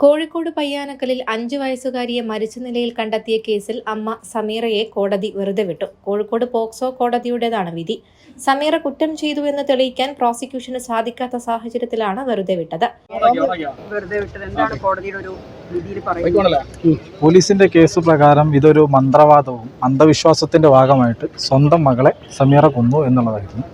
കോഴിക്കോട് പയ്യാനക്കലിൽ അഞ്ചു വയസ്സുകാരിയെ മരിച്ച നിലയിൽ കണ്ടെത്തിയ കേസിൽ അമ്മ സമീറയെ കോടതി വെറുതെ വിട്ടു. കോഴിക്കോട് പോക്സോ കോടതിയുടേതാണ് വിധി. സമീറ കുറ്റം ചെയ്തു എന്ന് തെളിയിക്കാൻ പ്രോസിക്യൂഷന് സാധിക്കാത്ത സാഹചര്യത്തിലാണ് വെറുതെ വിട്ടത്. വെറുതെ വിട്ടത് കോടതിയുടെ ഒരു വിധിയിൽ പോലീസിന്റെ കേസ് പ്രകാരം ഇതൊരു മന്ത്രവാദവും അന്ധവിശ്വാസത്തിന്റെ ഭാഗമായിട്ട് സ്വന്തം മകളെ സമീറ കൊന്നു എന്നുള്ളതായിരുന്നു.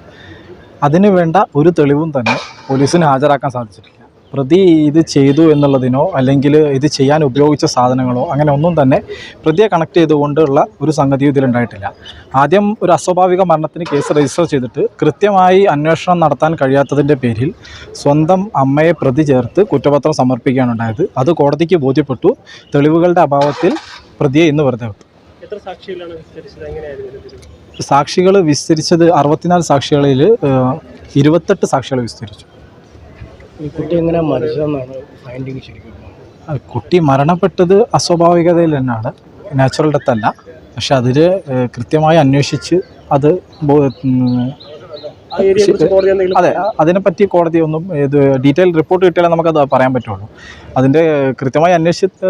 അതിനു വേണ്ട ഒരു തെളിവും തന്നെ പോലീസിന് ഹാജരാക്കാൻ സാധിച്ചിട്ടില്ല. പ്രതി ഇത് ചെയ്തു എന്നുള്ളതിനോ അല്ലെങ്കിൽ ഇത് ചെയ്യാൻ ഉപയോഗിച്ച സാധനങ്ങളോ അങ്ങനെ ഒന്നും തന്നെ പ്രതിയെ കണക്ട് ചെയ്തുകൊണ്ടുള്ള ഒരു സംഗതിയും ഇതിലുണ്ടായിട്ടില്ല. ആദ്യം ഒരു അസ്വാഭാവിക മരണത്തിന് കേസ് രജിസ്റ്റർ ചെയ്തിട്ട് കൃത്യമായി അന്വേഷണം നടത്താൻ കഴിയാത്തതിന്റെ പേരിൽ സ്വന്തം അമ്മയെ പ്രതി ചേർത്ത് കുറ്റപത്രം സമർപ്പിക്കുകയാണ് ഉണ്ടായത്. അത് കോടതിക്ക് ബോധ്യപ്പെട്ടു. തെളിവുകളുടെ അഭാവത്തിൽ പ്രതിയെ ഇന്ന് വെറുതെ വിട്ടു. എത്ര സാക്ഷികളാണ് വിസ്തരിച്ചത്? എങ്ങനെയായിരുന്നു? സാക്ഷികൾ വിസ്തരിച്ചത് അറുപത്തിനാല് സാക്ഷികളിൽ ഇരുപത്തെട്ട് സാക്ഷികൾ വിസ്തരിച്ചു. ഈ കുട്ടി എങ്ങനെ മരിച്ചതെന്നാണ് ഫൈൻഡിങ് ശരിക്കും ആ, കുട്ടി മരണപ്പെട്ടത് അസ്വാഭാവികതയിൽ തന്നെയാണ്. നാച്ചുറൽ ഡെത്ത് അല്ല. പക്ഷെ അതിൽ കൃത്യമായി അന്വേഷിച്ച് അത് അതെ അതിനെപ്പറ്റി കോടതി ഒന്നും ഇത് ഡീറ്റെയിൽ റിപ്പോർട്ട് കിട്ടിയാലേ നമുക്കത് പറയാൻ പറ്റുള്ളൂ. അതിന്റെ കൃത്യമായി അന്വേഷിച്ച്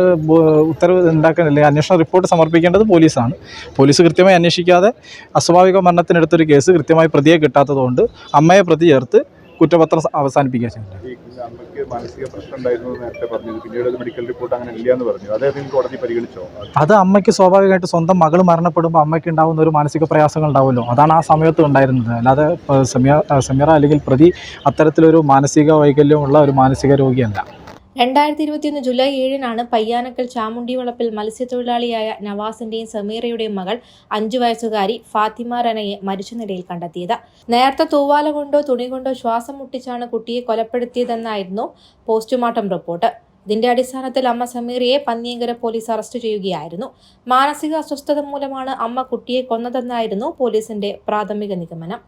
ഉത്തരവ് ഉണ്ടാക്കാൻ അല്ലെങ്കിൽ അന്വേഷണ റിപ്പോർട്ട് സമർപ്പിക്കേണ്ടത് പോലീസാണ്. പോലീസ് കൃത്യമായി അന്വേഷിക്കാതെ അസ്വാഭാവിക മരണത്തിനെടുത്തൊരു കേസ് കൃത്യമായി പ്രതിയെ കിട്ടാത്തതുകൊണ്ട് അമ്മയെ പ്രതി ചേർത്ത് കുറ്റപത്രം അവസാനിപ്പിക്കാൻ അവസാനിപ്പിക്കുക അത് അമ്മയ്ക്ക് സ്വാഭാവികമായിട്ട് സ്വന്തം മകൾ മരണപ്പെടുമ്പോൾ അമ്മയ്ക്ക് ഉണ്ടാവുന്ന ഒരു മാനസിക പ്രയാസങ്ങൾ ഉണ്ടാവുമല്ലോ. അതാണ് ആ സമയത്ത് ഉണ്ടായിരുന്നത്. അല്ലാതെ സമീറ അല്ലെങ്കിൽ പ്രതി അത്തരത്തിലൊരു മാനസിക വൈകല്യമുള്ള ഒരു മാനസിക രോഗിയല്ല. രണ്ടായിരത്തി ഇരുപത്തിയൊന്ന് ജൂലൈ ഏഴിനാണ് പയ്യാനക്കൽ ചാമുണ്ടി വളപ്പിൽ മത്സ്യത്തൊഴിലാളിയായ നവാസിന്റെയും സമീറയുടെയും മകൾ അഞ്ചു വയസ്സുകാരി ഫാത്തിമ റനയെ മരിച്ച നിലയിൽ കണ്ടെത്തിയത്. നേരത്തെ തൂവാല കൊണ്ടോ തുണി കൊണ്ടോ ശ്വാസം മുട്ടിച്ചാണ് കുട്ടിയെ കൊലപ്പെടുത്തിയതെന്നായിരുന്നു പോസ്റ്റ്മോർട്ടം റിപ്പോർട്ട്. ഇതിന്റെ അടിസ്ഥാനത്തിൽ അമ്മ സമീറയെ പന്നിയങ്കര പോലീസ് അറസ്റ്റ് ചെയ്യുകയായിരുന്നു. മാനസിക അസ്വസ്ഥത മൂലമാണ് അമ്മ കുട്ടിയെ കൊന്നതെന്നായിരുന്നു പോലീസിന്റെ പ്രാഥമിക നിഗമനം.